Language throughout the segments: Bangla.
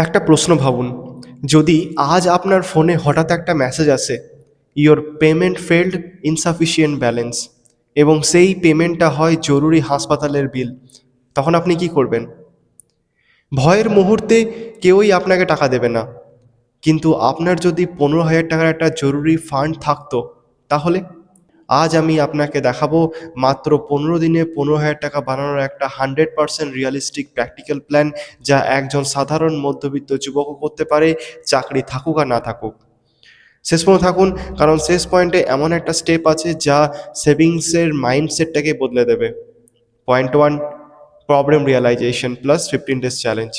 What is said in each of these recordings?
একটা প্রশ্ন ভাবুন। যদি আজ আপনার ফোনে হঠাৎ একটা মেসেজ আসে your payment failed insufficient balance এবং সেই পেমেন্টটা হয় জরুরি হাসপাতালের বিল তখন আপনি কি করবেন? ভয়ের মুহূর্তে কেউই আপনাকে টাকা দেবে না। কিন্তু আপনার যদি পনেরো হাজার টাকার একটা জরুরি ফান্ড থাকতো, তাহলে? আজ আমি আপনাকে দেখাবো মাত্র পনেরো দিনে পনেরো হাজার টাকা বানানোর একটা hundred percent realistic practical plan যা একজন সাধারণ মধ্যবিত্ত যুবকও করতে পারে, চাকরি থাকুক আর না থাকুক। শেষ পর্যন্ত থাকুন, কারণ শেষ পয়েন্টে এমন একটা স্টেপ আছে যা সেভিংসের মাইন্ডসেটটাকে বদলে দেবে। Point one problem realization plus fifteen days challenge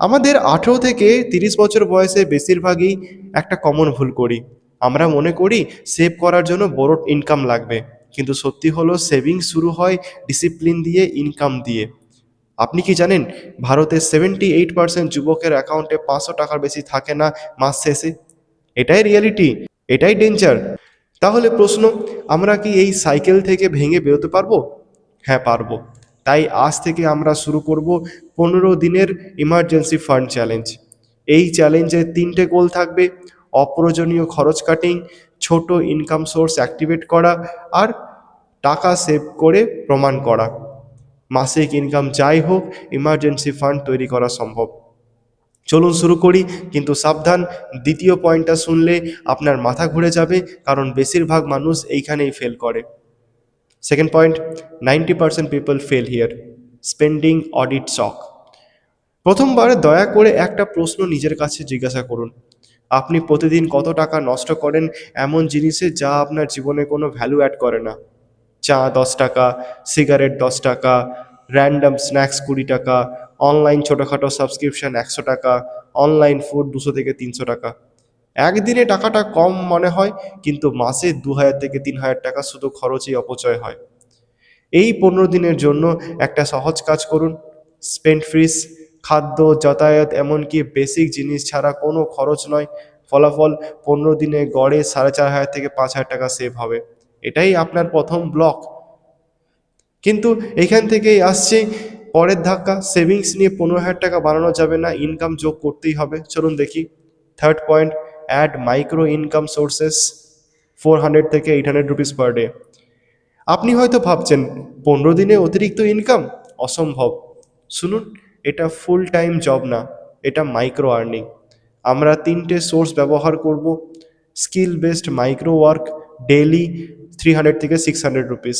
আমাদের আঠেরো থেকে তিরিশ বছর বয়সে বেশিরভাগই একটা কমন ভুল করি। আমরা মনে করি সেভ করার জন্য বড় ইনকাম লাগবে। কিন্তু সত্যি হলো সেভিং শুরু হয় ডিসিপ্লিন দিয়ে ইনকাম দিয়ে। আপনি কি জানেন ভারতের সেভেন্টি এইট পার্সেন্ট যুবকের অ্যাকাউন্টে পাঁচশো টাকার বেশি থাকে না মাস শেষে? এটাই রিয়ালিটি এটাই ডেঞ্জার তাহলে প্রশ্ন, আমরা কি এই সাইকেল থেকে ভেঙে বেরোতে পারব? হ্যাঁ পারব। তাই আজ থেকে আমরা শুরু করব পনেরো দিনের ইমার্জেন্সি ফান্ড চ্যালেঞ্জ এই চ্যালেঞ্জে তিনটে গোল থাকবে। অপ্রয়োজনীয় খরচ কাটিং ছোট ইনকাম সোর্স অ্যাক্টিভেট করা আর টাকা সেভ করে প্রমাণ করা। মাসিক ইনকাম যাই হোক ইমার্জেন্সি ফান্ড তৈরি করা সম্ভব। চলুন শুরু করি, কিন্তু সাবধান, দ্বিতীয় পয়েন্টটা শুনলে আপনার মাথা ঘুরে যাবে, কারণ বেশিরভাগ মানুষ এইখানেই ফেল করে। Second point ninety percent people fail here spending audit shock প্রথমবার দয়া করে একটা প্রশ্ন নিজের কাছে জিজ্ঞাসা করুন। আপনি প্রতিদিন কত টাকা নষ্ট করেন এমন জিনিসে যা আপনার জীবনে কোনো ভ্যালু অ্যাড করে না। চা দশ টাকা সিগারেট দশ টাকা র্যান্ডাম স্ন্যাক্স কুড়ি টাকা অনলাইন ছোটোখাটো সাবস্ক্রিপশন একশো টাকা অনলাইন ফুড দুশো থেকে তিনশো টাকা। একদিনে টাকাটা কম মনে হয়, কিন্তু মাসে দু হাজার থেকে তিন হাজার টাকা শুধু খরচই অপচয় হয়। এই পনেরো দিনের জন্য একটা সহজ কাজ করুন স্পেন্ড ফ্রিজ খাদ্য, যাতায়াত, এমনকি বেসিক জিনিস ছাড়া কোনো খরচ নয়। ফলাফল পনেরো দিনে গড়ে সাড়ে চার হাজার থেকে পাঁচ হাজার টাকা সেভ হবে। এটাই আপনার প্রথম ব্লক কিন্তু এখান থেকেই আসছে। পরের ধাক্কা সেভিংস নিয়ে পনেরো হাজার টাকা বানানো যাবে না ইনকাম যোগ করতেই হবে। চলুন দেখি। Third point add micro income sources four hundred থেকে eight hundred rupees per day আপনি হয়তো ভাবছেন, পনেরো দিনে অতিরিক্ত ইনকাম অসম্ভব। শুনুন এটা ফুল টাইম জব না, এটা মাইক্রো আর্নিং আমরা তিনটে সোর্স ব্যবহার করব skill based micro work daily three hundred থেকে six hundred rupees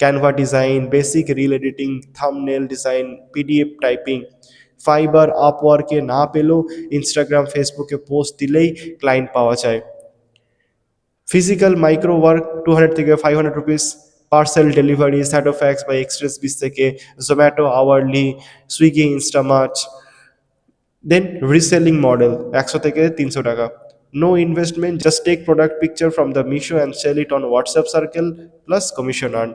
Canva design basic reel editing thumbnail design PDF typing Fiverr আপওয়ার্কে না পেলেও ইনস্টাগ্রাম ফেসবুকে পোস্ট দিলেই ক্লায়েন্ট পাওয়া যায়। Physical micro work two hundred থেকে five hundred rupees parcel delivery স্যাটোফ্যাক্স বা এক্সপ্রেস বিস থেকে Zomato hourly Swiggy Instamart then reselling model একশো থেকে তিনশো টাকা। No investment just take product picture from the Meesho and sell it on WhatsApp circle plus commission earn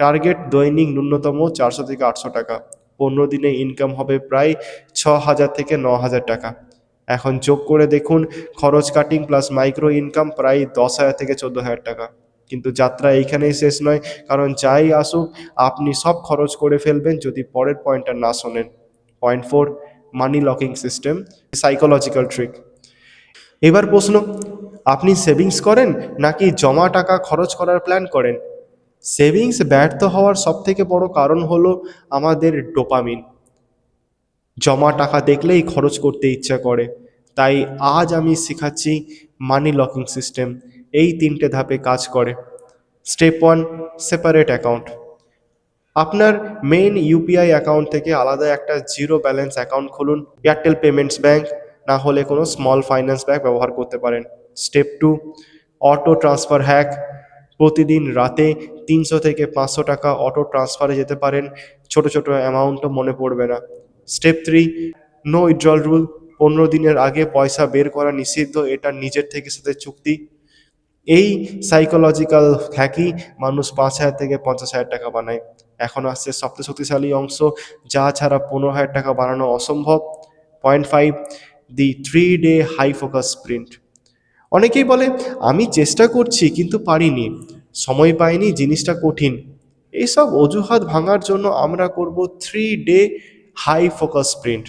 target দৈনিক ন্যূনতম চারশো থেকে আটশো টাকা। পনেরো দিনে ইনকাম হবে প্রায় ছ হাজার থেকে ন হাজার টাকা। এখন যোগ করে দেখুন, খরচ কাটিং প্লাস মাইক্রো ইনকাম প্রায় দশ হাজার থেকে চোদ্দ হাজার টাকা। কিন্তু যাত্রা এইখানেই শেষ নয়, কারণ যাই আসুক, আপনি সব খরচ করে ফেলবেন যদি পরের পয়েন্টটা না শোনেন। Point four money locking system psychological trick এবার প্রশ্ন, আপনি সেভিংস করেন নাকি জমা টাকা খরচ করার প্ল্যান করেন? সেভিংস ব্যর্থ হওয়ার সবথেকে বড় কারণ হলো আমাদের ডোপামিন জমা টাকা দেখলেই খরচ করতে ইচ্ছা করে। তাই আজ আমি শেখাচ্ছি মানি লকিং সিস্টেম এই তিনটে ধাপে কাজ করে। স্টেপ ওয়ান সেপারেট অ্যাকাউন্ট আপনার মেইন ইউপিআই অ্যাকাউন্ট থেকে আলাদা একটা জিরো ব্যালেন্স অ্যাকাউন্ট খুলুন। এয়ারটেল পেমেন্টস ব্যাঙ্ক না হলে কোনো স্মল ফাইন্যান্স ব্যাঙ্ক ব্যবহার করতে পারেন। Step two auto transfer hack প্রতিদিন রাতে তিনশো থেকে পাঁচশো টাকা অটো ট্রান্সফারে যেতে পারেন। ছোট ছোট অ্যামাউন্টও মনে পড়বে না। Step three no withdrawal rule পনেরো দিনের আগে পয়সা বের করা নিষিদ্ধ। এটা নিজের থেকে সাথে চুক্তি। এই সাইকোলজিক্যাল হ্যাকই মানুষ পাঁচ হাজার থেকে পঞ্চাশ হাজার টাকা বানায়। এখন আসছে সবচেয়ে শক্তিশালী অংশ, যা ছাড়া পনেরো হাজার টাকা বানানো অসম্ভব। Point five the three day high focus sprint অনেকেই বলে, আমি চেষ্টা করছি কিন্তু পারিনি, সময় পাইনি, জিনিসটা কঠিন। এইসব অজুহাত ভাঙার জন্য আমরা করব three day high focus sprint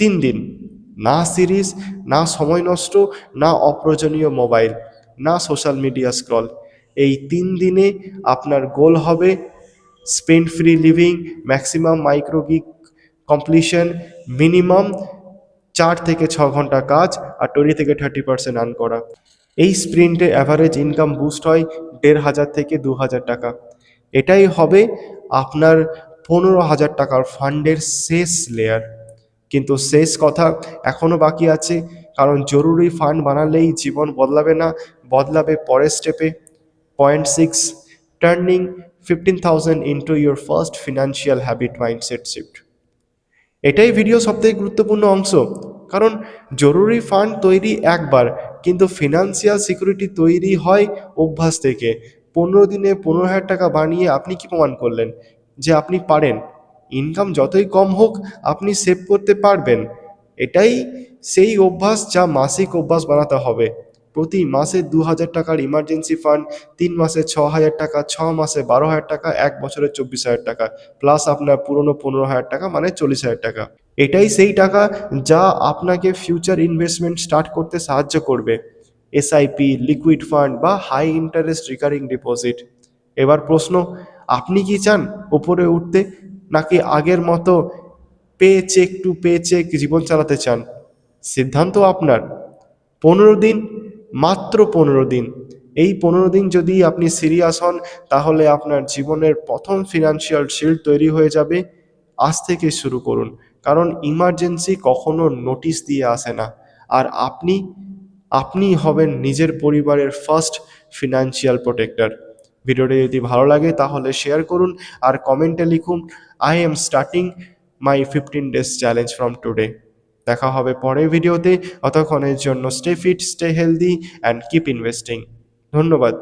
তিন দিন, না সিরিজ না সময় নষ্ট, না অপ্রয়োজনীয় মোবাইল না সোশ্যাল মিডিয়া স্ক্রল এই তিন দিনে আপনার গোল হবে spend free living maximum micro gig completion minimum চার থেকে ছ ঘণ্টা কাজ আর টোয়েন্টি থেকে থার্টি পার্সেন্ট আর্ন করা। এই স্প্রিন্টে অ্যাভারেজ ইনকাম বুস্ট হয় দেড় হাজার থেকে দু হাজার টাকা। এটাই হবে আপনার পনেরো হাজার টাকার ফান্ডের শেষ লেয়ার কিন্তু শেষ কথা এখনও বাকি আছে। কারণ জরুরি ফান্ড বানালেই জীবন বদলাবে না, বদলাবে পরের স্টেপে point six turning fifteen thousand into your first financial habit mindset shift এটাই ভিডিও সবথেকে গুরুত্বপূর্ণ অংশ। কারণ জরুরি ফান্ড তৈরি একবার, কিন্তু ফিনান্সিয়াল সিকিউরিটি তৈরি হয় অভ্যাস থেকে। পনেরো দিনে পনেরো হাজার টাকা বানিয়ে আপনি কি প্রমাণ করলেন? যে আপনি পারেন। ইনকাম যতই কম হোক, আপনি সেভ করতে পারবেন। এটাই সেই অভ্যাস যা মাসিক অভ্যাস বানাতে হবে। প্রতি মাসে দু হাজার টাকার ইমার্জেন্সি ফান্ড তিন মাসে ছ হাজার টাকা, ছ মাসে বারো হাজার টাকা, এক বছরে চব্বিশ হাজার টাকা প্লাস আপনার পুরনো পনেরো হাজার টাকা মানে চল্লিশ হাজার টাকা। এটাই সেই টাকা যা আপনাকে ফিউচার ইনভেস্টমেন্ট স্টার্ট করতে সাহায্য করবে। এসআইপি লিকুইড ফান্ড বা হাই ইন্টারেস্ট রিকারিং ডিপোজিট এবার প্রশ্ন, আপনি কি চান উপরে উঠতে, নাকি আগের মতো pay cheque to pay cheque জীবন চালাতে চান। সিদ্ধান্ত আপনার। পনেরো দিন, মাত্র পনেরো দিন। এই পনেরো দিন যদি আপনি সিরিয়াস হন, তাহলে আপনার জীবনের প্রথম ফিনান্সিয়াল শিল্ড তৈরি হয়ে যাবে। আজ থেকে শুরু করুন। কারণ ইমার্জেন্সি কখনো নোটিশ দিয়ে আসে না। আর আপনি আপনি হবেন নিজের পরিবারের ফার্স্ট ফিনান্সিয়াল প্রোটেক্টর ভিডিওটি যদি ভালো লাগে, তাহলে শেয়ার করুন। আর কমেন্টে লিখুন I am starting my fifteen days challenge from today দেখা হবে পরের ভিডিওতে অতক্ষণের জন্য stay fit stay healthy and keep investing ধন্যবাদ।